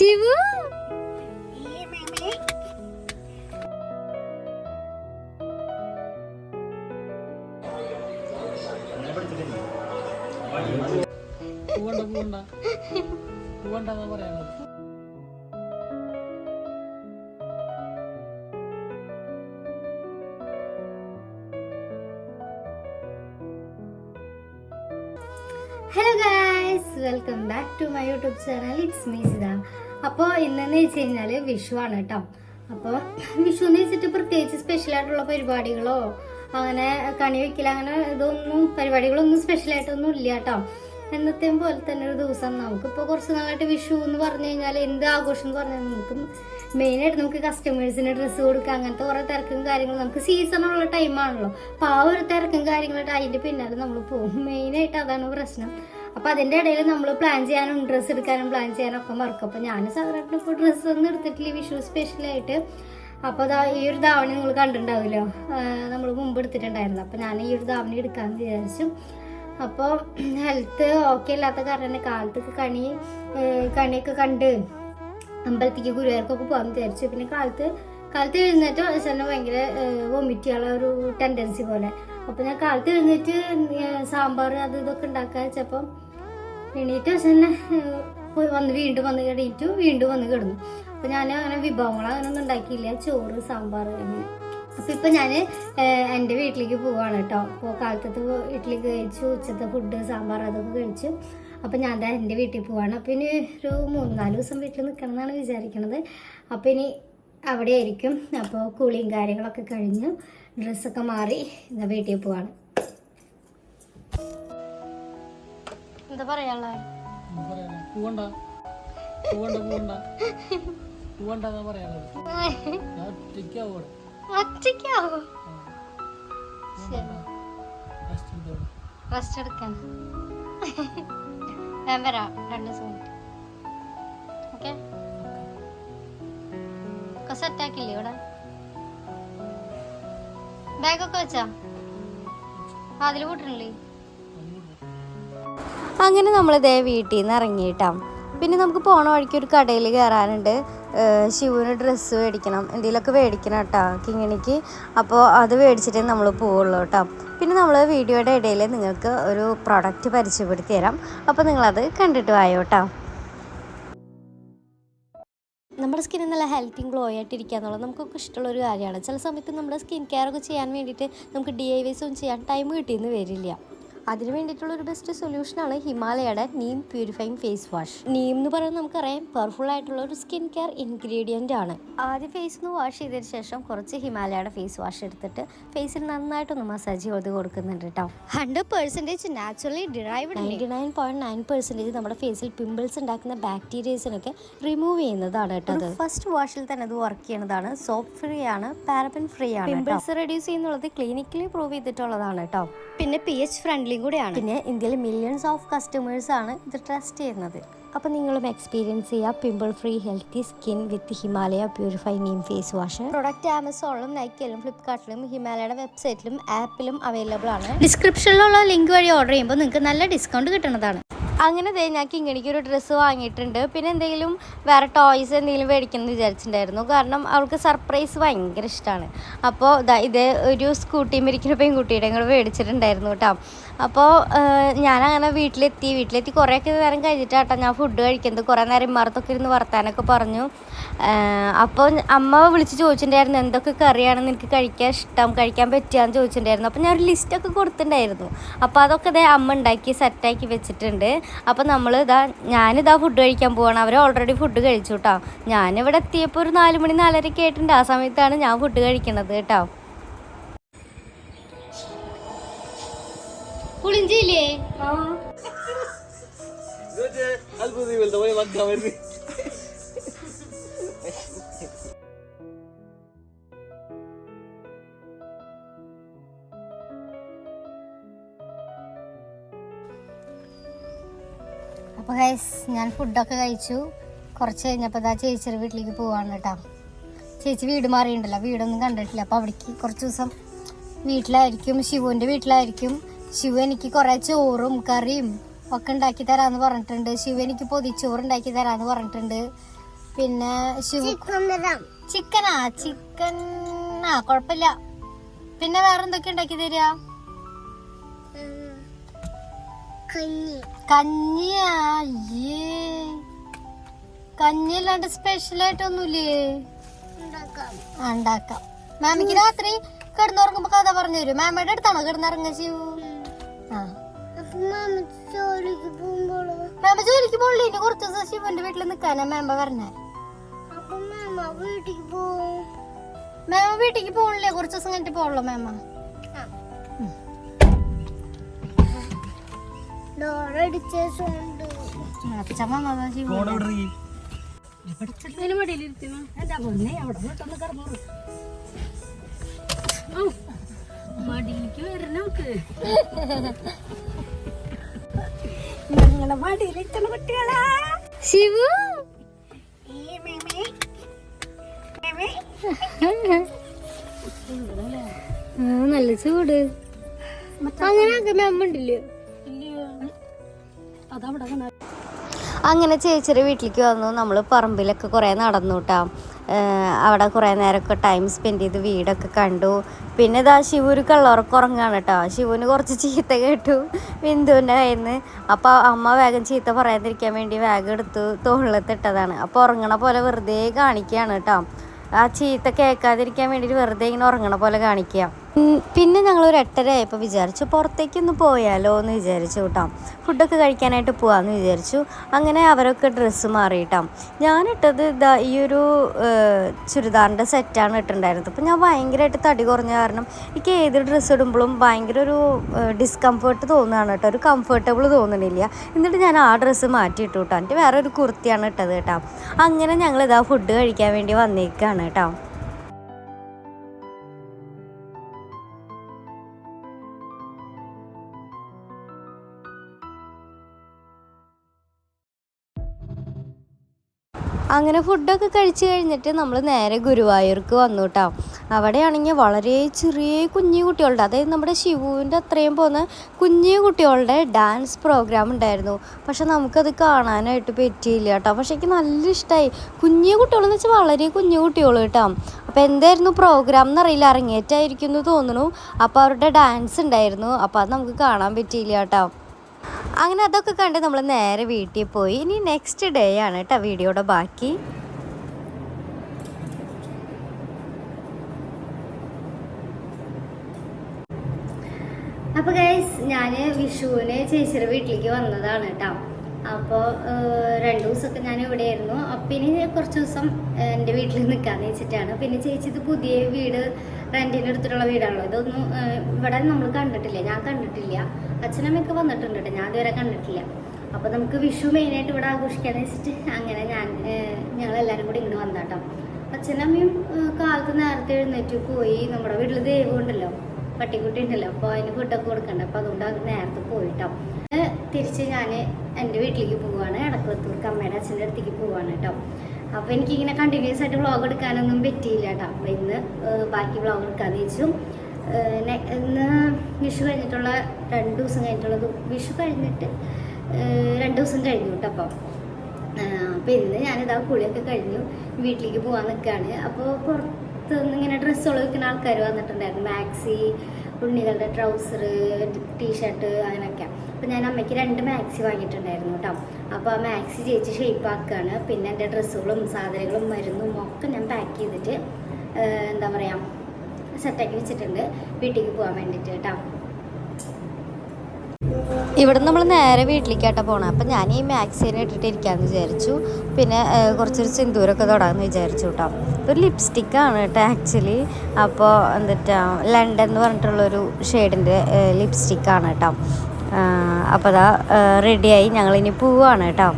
ശിവു? പോവണ്ട പോവണ്ട പോവണ്ടെന്നാ പറയാനുള്ളത് hello guys welcome back to my YouTube channel it's me Sita അപ്പോൾ ഇന്നെന്ന് വെച്ച് കഴിഞ്ഞാൽ വിഷു ആണ് കേട്ടോ അപ്പോൾ വിഷു എന്ന് വെച്ചിട്ട് പ്രത്യേകിച്ച് സ്പെഷ്യൽ ആയിട്ടുള്ള പരിപാടികളോ അങ്ങനെ കണി വെക്കൽ അങ്ങനെ ഇതൊന്നും പരിപാടികളൊന്നും സ്പെഷ്യൽ ആയിട്ടൊന്നും ഇല്ല കേട്ടോ എന്നത്തെയും പോലെ തന്നെ ഒരു ദിവസം നമുക്കിപ്പോൾ കുറച്ച് നാളായിട്ട് വിഷു എന്ന് പറഞ്ഞു കഴിഞ്ഞാൽ എന്ത് ആഘോഷം എന്ന് പറഞ്ഞാൽ നമുക്ക് മെയിനായിട്ട് നമുക്ക് കസ്റ്റമേഴ്സിന് ഡ്രസ്സ് കൊടുക്കുക അങ്ങനത്തെ കുറേ തിരക്കും കാര്യങ്ങളും നമുക്ക് സീസണുള്ള ടൈമാണല്ലോ അപ്പോൾ ആ ഒരു തിരക്കും കാര്യങ്ങളായിട്ട് അതിന്റെ പിന്നാലെ നമ്മൾ പോകും. മെയിനായിട്ട് അതാണ് പ്രശ്നം. അപ്പോൾ അതിന്റെ ഇടയിൽ നമ്മൾ പ്ലാൻ ചെയ്യാനും ഡ്രസ്സ് എടുക്കാനും പ്ലാൻ ചെയ്യാനും ഒക്കെ മറക്കും അപ്പോൾ ഞാൻ സാധാരണ ഇപ്പോൾ ഡ്രസ്സ് ഒന്നും എടുത്തിട്ടില്ല വിഷു സ്പെഷ്യലായിട്ട് അപ്പോൾ ദാ ഈ ഒരു ധാവണി നിങ്ങൾ കണ്ടിട്ടുണ്ടാവുമല്ലോ? നമ്മൾ മുമ്പ് എടുത്തിട്ടുണ്ടായിരുന്നു. അപ്പോൾ ഞാൻ ഈ ഒരു ധാവണി എടുക്കാമെന്ന് വിചാരിച്ചു. അപ്പോൾ ഹെൽത്ത് ഓക്കെ അല്ലാത്ത കാരണം കാലത്തൊക്കെ കണി കണിയൊക്കെ കണ്ട് അമ്പലത്തേക്ക് ഗുരുവായൂർക്കൊക്കെ പോകാൻ വിചാരിച്ചു. പിന്നെ കാലത്ത് കാലത്ത് എഴുന്നേറ്റ് തന്നെ ഭയങ്കര വൊമിറ്റ് ചെയ്യാനുള്ള ഒരു ടെൻഡൻസി പോലെ. അപ്പോൾ ഞാൻ കാലത്ത് എഴുന്നേറ്റ് സാമ്പാർ അത് ഇതൊക്കെ ഉണ്ടാക്കാൻ വെച്ചപ്പം എണീറ്റ് തന്നെ വന്ന് വീണ്ടും വന്ന് കിടന്നിട്ട് വീണ്ടും വന്ന് കിടന്നു. അപ്പോൾ ഞാൻ അങ്ങനെ വിഭവങ്ങൾ അങ്ങനെ ഒന്നും ഉണ്ടാക്കിയില്ല. ചോറ് സാമ്പാർ അങ്ങനെ. അപ്പോൾ ഇപ്പം ഞാൻ എന്റെ വീട്ടിലേക്ക് പോവാണ് കേട്ടോ. അപ്പോൾ കാലത്തത്തെ വീട്ടിലേക്ക് കഴിച്ചു ഉച്ചത്തെ ഫുഡ് സാമ്പാർ അതൊക്കെ കഴിച്ചു. അപ്പോൾ ഞാൻ ദാ എന്റെ വീട്ടിൽ പോവാണ്. അപ്പോൾ ഇനി ഒരു മൂന്നാൽ ദിവസം വീട്ടിൽ നിൽക്കണം എന്നാണ് വിചാരിക്കണത്. അപ്പോൾ ഇനി അവിടെ ആയിരിക്കും അപ്പോൾ കൂളിയും കാര്യങ്ങളൊക്കെ കഴിഞ്ഞു. ഡ്രസ്സൊക്കെ മാറി ഇതാ വീട്ടിൽ പോവാണ്. എന്താ പറയാനുള്ളത്? റെസ്റ്റ് എടുക്കാൻ ഞാൻ വരാം. രണ്ട് ദിവസം ഓക്കെ? ഒക്കെ സെറ്റാക്കില്ലേ ഇവിടെ? അങ്ങനെ നമ്മൾ ഇതേ വീട്ടിൽ നിന്ന് ഇറങ്ങിയിട്ടാം. പിന്നെ നമുക്ക് പോണ വഴിക്ക് ഒരു കടയിൽ കയറാനുണ്ട് ശിവന് ഡ്രസ്സ് മേടിക്കണം എന്തെങ്കിലുമൊക്കെ മേടിക്കണം കേട്ടോ കിങ്ങിണിക്ക്. അപ്പോൾ അത് മേടിച്ചിട്ടേ നമ്മൾ പോവുള്ളൂ കേട്ടോ പിന്നെ നമ്മൾ വീഡിയോയുടെ ഇടയിൽ നിങ്ങൾക്ക് ഒരു പ്രോഡക്റ്റ് പരിചയപ്പെടുത്തി തരാം. അപ്പോൾ നിങ്ങളത് കണ്ടിട്ട് വായോ കേട്ടോ നമ്മുടെ സ്കിൻ നല്ല ഹെൽത്തിയും ഗ്ലോ ആയിട്ടിരിക്കുക എന്നുള്ളത് നമുക്കൊക്കെ ഇഷ്ടമുള്ള ഒരു കാര്യമാണ്. ചില സമയത്ത് നമ്മുടെ സ്കിൻ കെയർ ഒക്കെ ചെയ്യാൻ വേണ്ടിയിട്ട് നമുക്ക് ഡി ഐ വൈസ് ചെയ്യാൻ ടൈം കിട്ടിയെന്ന് വരില്ല. അതിന് വേണ്ടിയിട്ടുള്ള ഒരു ബെസ്റ്റ് സൊല്യൂഷനാണ് ഹിമാലയയുടെ neem purifying face wash neem എന്ന് പറയുന്നത് നമുക്കറിയാം പവർഫുൾ ആയിട്ടുള്ള ഒരു സ്കിൻ കെയർ ഇൻഗ്രീഡിയന്റ് ആണ്. ആദ്യം ഫേസ് ഒന്ന് വാഷ് ചെയ്തതിന് ശേഷം കുറച്ച് ഹിമാലയയുടെ ഫേസ് വാഷ് എടുത്തിട്ട് ഫേസിൽ നന്നായിട്ടൊന്ന് മസാജ് ചെയ്ത് കൊടുക്കുന്നുണ്ട് കേട്ടോ hundred percentage naturally derive ninety nine point nine percentage നമ്മുടെ ഫേസിൽ പിമ്പിൾസ് ഉണ്ടാക്കുന്ന ബാക്ടീരിയസിനൊക്കെ റിമൂവ് ചെയ്യുന്നതാണ് കേട്ടോ ഫസ്റ്റ് വാഷിൽ തന്നെ അത് വർക്ക് ചെയ്യുന്നതാണ്. സോപ്പ് ഫ്രീ ആണ് പാരബൻ ഫ്രീ ആണ് പിമ്പിൾസ് റെഡ്യൂസ് ചെയ്യുന്നുള്ളത് ക്ലിനിക്കലി പ്രൂവ് ചെയ്തിട്ടുള്ളതാണ് കേട്ടോ പിന്നെ പി എച്ച് ഫ്രണ്ട്ലിയും കൂടെയാണ്. പിന്നെ ഇന്ത്യയിൽ മില്യൺസ് ഓഫ് കസ്റ്റമേഴ്സ് ആണ് ഇത് ട്രസ്റ്റ് ചെയ്യുന്നത്. അപ്പോൾ നിങ്ങളും എക്സ്പീരിയൻസ് ചെയ്യുക. Pimple free healthy skin with Himalaya purify neem face wash product ആമസോണിലും നൈക്കിലും ഫ്ലിപ്കാർട്ടിലും ഹിമാലയയുടെ വെബ്സൈറ്റിലും ആപ്പിലും അവൈലബിൾ ആണ്. ഡിസ്ക്രിപ്ഷനിലുള്ള ലിങ്ക് വഴി ഓർഡർ ചെയ്യുമ്പോൾ നിങ്ങൾക്ക് നല്ല ഡിസ്കൗണ്ട് കിട്ടുന്നതാണ്. അങ്ങനെ ദേ ഞാൻ കിങ്ങിണിക്ക് ഒരു ഡ്രസ്സ് വാങ്ങിയിട്ടുണ്ട്. പിന്നെ എന്തെങ്കിലും വേറെ ടോയ്സ് എന്തെങ്കിലും മേടിക്കണം എന്ന് വിചാരിച്ചിട്ടുണ്ടായിരുന്നു. കാരണം അവൾക്ക് സർപ്രൈസ് ഭയങ്കര ഇഷ്ടമാണ് അപ്പോൾ ഇത് ഒരു സ്കൂട്ടി ഇരിക്കുന്ന പെൺകുട്ടിയുടെ കൂടെ മേടിച്ചിട്ടുണ്ടായിരുന്നു കേട്ടോ അപ്പോൾ ഞാനങ്ങനെ വീട്ടിലെത്തി. വീട്ടിലെത്തി കുറേയൊക്കെ നേരം കഴിഞ്ഞിട്ടാട്ടോ ഞാൻ ഫുഡ് കഴിക്കുന്നത്. കുറേ നേരം ഇമ്മാർത്തൊക്കെ ഇരുന്ന് വർത്താനൊക്കെ പറഞ്ഞു. അപ്പോൾ അമ്മ വിളിച്ച് ചോദിച്ചിട്ടുണ്ടായിരുന്നു എന്തൊക്കെ കറിയാണ് നിനക്ക് കഴിക്കാൻ ഇഷ്ടം? കഴിക്കാൻ പറ്റുകയെന്ന് ചോദിച്ചിട്ടുണ്ടായിരുന്നു. അപ്പോൾ ഞാൻ ഒരു ലിസ്റ്റൊക്കെ കൊടുത്തിട്ടുണ്ടായിരുന്നു. അപ്പോൾ അതൊക്കെ ദേ അമ്മ ഉണ്ടാക്കി സെറ്റാക്കി വെച്ചിട്ടുണ്ട്. അപ്പോൾ നമ്മൾ ഇതാ ഞാനിതാ ഫുഡ് കഴിക്കാൻ പോവാണ്. അവർ ഓൾറെഡി ഫുഡ് കഴിച്ചു കേട്ടോ ഞാനിവിടെ എത്തിയപ്പോൾ ഒരു നാല് മണി നാലരയ്ക്ക് ആയിട്ടുണ്ട്. ആ സമയത്താണ് ഞാൻ ഫുഡ് കഴിക്കണത് കേട്ടോ. പുളിഞ്ചിയില്ലേ? അത്ഭുതം അപ്പോൾ ഗൈസ് ഞാൻ ഫുഡൊക്കെ കഴിച്ചു. കുറച്ച് കഴിഞ്ഞപ്പോൾ ഇതാ ചേച്ചിയുടെ വീട്ടിലേക്ക് പോവാണ് കേട്ടോ. ചേച്ചി വീട് മാറിയിട്ടുണ്ടല്ലോ വീടൊന്നും കണ്ടിട്ടില്ല. അപ്പോൾ അവിടേക്ക് കുറച്ച് ദിവസം വീട്ടിലായിരിക്കും. ശിവുവിന്റെ വീട്ടിലായിരിക്കും. ശിവ എനിക്ക് കുറേ ചോറും കറിയും ഒക്കെ ഉണ്ടാക്കി തരാമെന്ന് പറഞ്ഞിട്ടുണ്ട്. ശിവ എനിക്ക് പൊതിച്ചോറ് ഉണ്ടാക്കി തരാമെന്ന് പറഞ്ഞിട്ടുണ്ട്. പിന്നെ ശിവ ചിക്കനാ? ചിക്കൻ ആ കൊഴപ്പില്ല പിന്നെ വേറെന്തൊക്കെ ഉണ്ടാക്കി തരിക? അയ്യേ. കഞ്ഞി അല്ലാണ്ട് ആ, ഉണ്ടാക്കാം. മാമിക്ക് രാത്രി കിടന്നുറങ്ങുമ്പോ കഥ പറഞ്ഞു തരും. മാമയുടെ അടുത്താണോ കിടന്നിറങ്ങുക ആ. മാമ ജോലിക്ക് പോകില്ല ഇനി കുറച്ച് ദിവസം ശിവന്റെ വീട്ടിൽ നിക്കാനാ മാമ പറഞ്ഞേ. മാമ വീട്ടിക്ക് പോകണില്ലേ കുറച്ച് ദിവസം കഴിഞ്ഞിട്ട് പോകണല്ലോ മാമ. മടിയിലേക്ക് വരണോക്ക് കുട്ടികളാ. ശിവു? ആ, നല്ല ചൂട്. അങ്ങനെ ആക്കുമ്പോ അമ്മ ഉണ്ടല്ലോ. അതവിടെ അങ്ങനെ ചേച്ചിയുടെ വീട്ടിലേക്ക് വന്നു. നമ്മൾ പറമ്പിലൊക്കെ കുറേ നടന്നു അവിടെ കുറേ നേരമൊക്കെ ടൈം സ്പെൻഡ് ചെയ്ത് വീടൊക്കെ കണ്ടു. പിന്നെ ഇതാ ശിവ ഒരു കള്ളുറക്കം ഉറങ്ങാണ് കേട്ടോ ശിവന് കുറച്ച് ചീത്ത കേട്ടു. ബിന്ദുവിന്റെ കയ്യിൽ നിന്ന്. അപ്പോൾ അമ്മ വേഗം ചീത്ത പറയാതിരിക്കാൻ വേണ്ടി വേഗം എടുത്ത് തോളിലത്തിട്ടതാണ് അപ്പോൾ ഉറങ്ങണ പോലെ വെറുതെ കാണിക്കുകയാണ് കേട്ടോ ആ ചീത്ത കേൾക്കാതിരിക്കാൻ വേണ്ടിയിട്ട് വെറുതെ ഇങ്ങനെ ഉറങ്ങണ പോലെ കാണിക്കുക പിന്നെ ഞങ്ങൾ ഒരു എട്ടര ആയപ്പോൾ വിചാരിച്ചു പുറത്തേക്കൊന്ന് പോയാലോ എന്ന് വിചാരിച്ചു കേട്ടോ ഫുഡൊക്കെ കഴിക്കാനായിട്ട് പോവാന്ന് വിചാരിച്ചു. അങ്ങനെ അവരൊക്കെ ഡ്രസ്സ് മാറിയിട്ടാം. ഞാനിട്ടത് ഇതാ ഈ ഒരു ചുരിദാറിന്റെ സെറ്റാണ് ഇട്ടിട്ടുണ്ടായിരുന്നത്. അപ്പോൾ ഞാൻ ഭയങ്കരമായിട്ട് തടി കുറഞ്ഞ കാരണം എനിക്ക് ഏത് ഡ്രസ്സ് ഇടുമ്പോഴും ഭയങ്കര ഒരു ഡിസ്കംഫേർട്ട് തോന്നുകയാണ് കേട്ടോ ഒരു കംഫർട്ടബിൾ തോന്നണില്ല. എന്നിട്ട് ഞാൻ ആ ഡ്രസ്സ് മാറ്റിയിട്ടു കേട്ടോ എന്റെ വേറെ ഒരു കുർത്തിയാണ് ഇട്ടത് കേട്ടോ അങ്ങനെ ഞങ്ങൾ ഇതാ ഫുഡ് കഴിക്കാൻ വേണ്ടി വന്നേക്കാണ് കേട്ടോ അങ്ങനെ ഫുഡൊക്കെ കഴിച്ച് കഴിഞ്ഞിട്ട് നമ്മൾ നേരെ ഗുരുവായൂർക്ക് വന്നു കേട്ടോ അവിടെയാണെങ്കിൽ വളരെ ചെറിയ കുഞ്ഞു കുട്ടികളുടെ അതായത് നമ്മുടെ ശിവുവിന്റെ അത്രയും പോകുന്ന കുഞ്ഞു കുട്ടികളുടെ ഡാൻസ് പ്രോഗ്രാം ഉണ്ടായിരുന്നു. പക്ഷെ നമുക്കത് കാണാനായിട്ട് പറ്റിയില്ല കേട്ടോ പക്ഷെ എനിക്ക് നല്ല ഇഷ്ടമായി കുഞ്ഞു കുട്ടികളെന്ന് വെച്ചാൽ വളരെ കുഞ്ഞു കുട്ടികൾ കേട്ടോ അപ്പോൾ എന്തായിരുന്നു പ്രോഗ്രാം എന്നറിയില്ല. അരങ്ങേറ്റായിരിക്കും എന്ന് തോന്നുന്നു. അപ്പോൾ അവരുടെ ഡാൻസ് ഉണ്ടായിരുന്നു. അപ്പോൾ അത് നമുക്ക് കാണാൻ പറ്റിയില്ല കേട്ടോ അങ്ങനെ അതൊക്കെ കണ്ട് നമ്മൾ നേരെ വീട്ടിൽ പോയി. ഇനി നെക്സ്റ്റ് ഡേ ആണ് കേട്ടോ വീഡിയോയുടെ ബാക്കി. അപ്പൊ ഗൈസ് ഞാൻ വിഷുവിന് ചേച്ചിയുടെ വീട്ടിലേക്ക് വന്നതാണ് കേട്ടോ. അപ്പോൾ രണ്ട് ദിവസമൊക്കെ ഞാൻ ഇവിടെ ആയിരുന്നു. അപ്പം ഇനി കുറച്ച് ദിവസം എന്റെ വീട്ടിൽ നിൽക്കാമെന്ന് വെച്ചിട്ടാണ്. പിന്നെ ചേച്ചി ഇത് പുതിയ വീട് റെന്റിന് എടുത്തിട്ടുള്ള വീടാണല്ലോ. ഇതൊന്നും ഇവിടെ നമ്മൾ കണ്ടിട്ടില്ല. ഞാൻ കണ്ടിട്ടില്ല. അച്ഛനമ്മയൊക്കെ വന്നിട്ടുണ്ട് കേട്ടോ. ഞാൻ ഇതുവരെ കണ്ടിട്ടില്ല. അപ്പോൾ നമുക്ക് വിഷു മെയിനായിട്ട് ഇവിടെ ആഘോഷിക്കാന്ന് വെച്ചിട്ട് അങ്ങനെ ഞാൻ ഞങ്ങൾ ഞങ്ങളെല്ലാവരും കൂടി ഇങ്ങോട്ട് വന്നാട്ടോ അച്ഛനമ്മയും കാലത്ത് നേരത്തെ എഴുന്നേറ്റ് പോയി. നമ്മുടെ വീട്ടിൽ ദൈവം ഉണ്ടല്ലോ. പട്ടിക്കുട്ടി ഉണ്ടല്ലോ. അപ്പോൾ അതിന് ഫുഡൊക്കെ കൊടുക്കണ്ട. അപ്പോൾ അതുകൊണ്ട് അത് നേരത്തെ പോയിട്ടോ തിരിച്ച് ഞാൻ എന്റെ വീട്ടിലേക്ക് പോവുകയാണ് ഇടക്കുളത്തൂർക്ക് അമ്മയുടെ അച്ഛന്റെ അടുത്തേക്ക് പോവുകയാണ് കേട്ടോ അപ്പോൾ എനിക്കിങ്ങനെ കണ്ടിന്യൂസ് ആയിട്ട് വ്ളോഗ് എടുക്കാനൊന്നും പറ്റിയില്ല കേട്ടോ അപ്പോൾ ഇന്ന് ബാക്കി വ്ളോഗ് എടുക്കാമെന്ന് വെച്ചു. ഇന്ന് വിഷു കഴിഞ്ഞിട്ടുള്ള രണ്ട് ദിവസം കഴിഞ്ഞിട്ടുള്ളത് വിഷു കഴിഞ്ഞിട്ട് രണ്ട് ദിവസം കഴിഞ്ഞു കേട്ടോ അപ്പോൾ അപ്പോൾ ഇന്ന് ഞാനിതാ കുളിയൊക്കെ കഴിഞ്ഞു. വീട്ടിലേക്ക് പോകാൻ നിൽക്കുകയാണ് അപ്പോൾ പുറത്ത് നിന്ന് ഇങ്ങനെ ഡ്രസ്സുകൾ വിൽക്കുന്ന ആൾക്കാർ വന്നിട്ടുണ്ടായിരുന്നു. മാക്സി ഉണ്ണികളുടെ ട്രൗസർ ടീഷർട്ട് അങ്ങനെയൊക്കെ. അപ്പോൾ ഞാൻ അമ്മയ്ക്ക് രണ്ട് മാക്സി വാങ്ങിയിട്ടുണ്ടായിരുന്നു കേട്ടോ അപ്പോൾ ആ മാക്സി ചേച്ചി ഷേപ്പ് ആക്കുകയാണ്. പിന്നെ എന്റെ ഡ്രസ്സുകളും സാധനങ്ങളും മരുന്നും ഒക്കെ ഞാൻ പാക്ക് ചെയ്തിട്ട് എന്താ പറയുക സെറ്റാക്കി വെച്ചിട്ടുണ്ട്. വീട്ടിലേക്ക് പോകാൻ വേണ്ടിയിട്ട് കേട്ടോ ഇവിടെ നമ്മൾ നേരെ വീട്ടിലേക്കാട്ടോ പോകണം അപ്പം ഞാൻ ഈ മാക്സിനെ ഇട്ടിട്ട് ഇരിക്കാമെന്ന് വിചാരിച്ചു. പിന്നെ കുറച്ചൊരു സിന്ദൂരൊക്കെ തൊടാമെന്ന് വിചാരിച്ചു കേട്ടോ ഇതൊരു ലിപ്സ്റ്റിക്കാണ് കേട്ടോ ആക്ച്വലി അപ്പോൾ എന്നിട്ട് ലണ്ടൻ എന്ന് പറഞ്ഞിട്ടുള്ളൊരു ഷെയ്ഡിന്റെ ലിപ്സ്റ്റിക്കാണ് കേട്ടോ അപ്പോൾ അതാ റെഡിയായി ഞങ്ങളിനി പോവാണ് കേട്ടോ.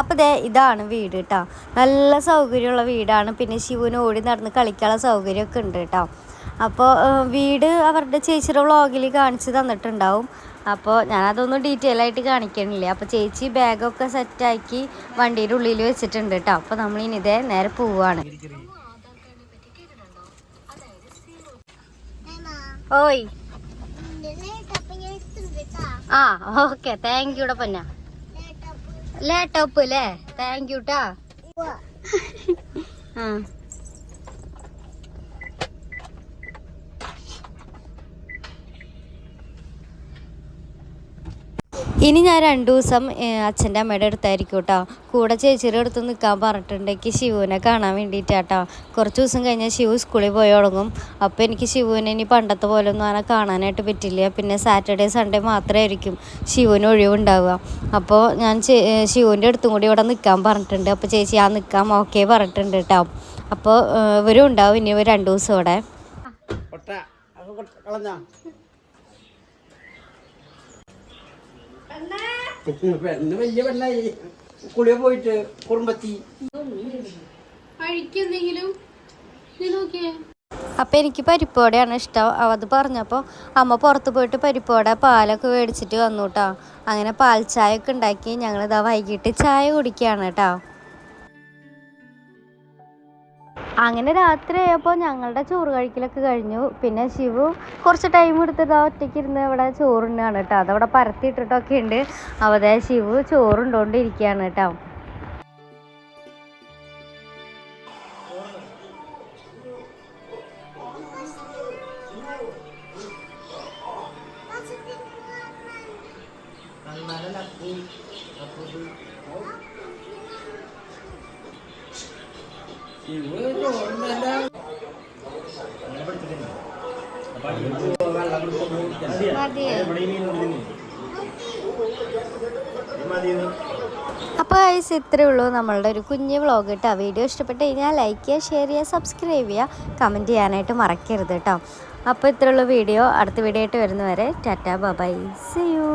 അപ്പോൾ ദേ ഇതാണ് വീട് കേട്ടോ. നല്ല സൗകര്യമുള്ള വീടാണ്. പിന്നെ ശിവന് ഓടി നടന്ന് കളിക്കാനുള്ള സൗകര്യമൊക്കെ ഉണ്ട് കേട്ടോ. അപ്പോൾ വീട് അവരുടെ ചേച്ചിയുടെ വ്ളോഗിൽ കാണിച്ച് തന്നിട്ടുണ്ടാവും. അപ്പോൾ ഞാനതൊന്നും ഡീറ്റെയിൽ ആയിട്ട് കാണിക്കണില്ല. അപ്പോൾ ചേച്ചി ബാഗൊക്കെ സെറ്റാക്കി വണ്ടിയുടെ ഉള്ളിൽ വെച്ചിട്ടുണ്ട് കേട്ടോ അപ്പോൾ നമ്മളിനി ഇതേ നേരെ പോവുകയാണ് ഓയ്. ആ ഓക്കെ. താങ്ക് യൂടെ പൊന്ന. ലാപ്ടോപ്പ് അല്ലേ താങ്ക് യു ട്ടാ. ആ. ഇനി ഞാൻ രണ്ടു ദിവസം അച്ഛന്റെ അമ്മയുടെ അടുത്തായിരിക്കും കേട്ടോ കൂടെ ചേച്ചിയുടെ അടുത്ത് നിൽക്കാൻ പറഞ്ഞിട്ടുണ്ടെങ്കിൽ ശിവുവിനെ കാണാൻ വേണ്ടിയിട്ടാട്ടോ കുറച്ച് ദിവസം കഴിഞ്ഞാൽ ശിവു സ്കൂളിൽ പോയി തുടങ്ങും അപ്പോൾ എനിക്ക് ശിവുവിനെ ഇനി പണ്ടത്തെ പോലെ ഒന്നും അങ്ങനെ കാണാനായിട്ട് പറ്റില്ല. പിന്നെ സാറ്റർഡേ സൺഡേ മാത്രമായിരിക്കും ശിവുവിന് ഒഴിവുണ്ടാവുക. അപ്പോൾ ഞാൻ ശിവുവിന്റെ അടുത്തും കൂടി ഇവിടെ നിൽക്കാൻ പറഞ്ഞിട്ടുണ്ട്. അപ്പോൾ ചേച്ചി ആ നിൽക്കാം. ഓക്കെ പറഞ്ഞിട്ടുണ്ട് കേട്ടോ അപ്പോൾ ഇവരും ഉണ്ടാവും. ഇനി രണ്ട് ദിവസം ഇവിടെ. പെണ്ണ് വലിയ പെണ്ണായി. കുളിയെ പോയിട്ട് നോക്കിയേ. അപ്പം എനിക്ക് പരിപ്പോടെയാണ് ഇഷ്ടം. അത് പറഞ്ഞപ്പോൾ അമ്മ പുറത്ത് പോയിട്ട് പരിപ്പോടെ പാലൊക്കെ മേടിച്ചിട്ട് വന്നു കേട്ടോ അങ്ങനെ പാൽ ചായ ഒക്കെ ഉണ്ടാക്കി ഞങ്ങളിതാ വൈകിട്ട് ചായ കുടിക്കുകയാണ് കേട്ടോ അങ്ങനെ രാത്രി ആയപ്പോൾ ഞങ്ങളുടെ ചോറ് കഴിക്കലൊക്കെ കഴിഞ്ഞു. പിന്നെ ശിവു കുറച്ച് ടൈം എടുത്തിട്ട് ഒറ്റയ്ക്ക് ഇരുന്ന് ഇവിടെ ചോറുണ്ടാണ് കേട്ടോ. അതവിടെ പരത്തിയിട്ടിട്ടൊക്കെ ഉണ്ട് അവിടെ ശിവു ചോറുണ്ടോണ്ടിരിക്കുകയാണ് കേട്ടോ. അപ്പോൾ ഗൈസ് ഇത്രയേ ഉള്ളൂ നമ്മളുടെ ഒരു കുഞ്ഞ് വ്ളോഗ് കേട്ടോ. വീഡിയോ ഇഷ്ടപ്പെട്ട് കഴിഞ്ഞാൽ ലൈക്ക് ചെയ്യുക ഷെയർ ചെയ്യുക സബ്സ്ക്രൈബ് ചെയ്യുക കമന്റ് ചെയ്യാനായിട്ട് മറക്കരുത് കേട്ടോ. അപ്പോൾ ഇത്രയുള്ള വീഡിയോ. അടുത്ത വീഡിയോ ആയിട്ട് വരുന്നവരെ ടാറ്റാ ബൈ സി യു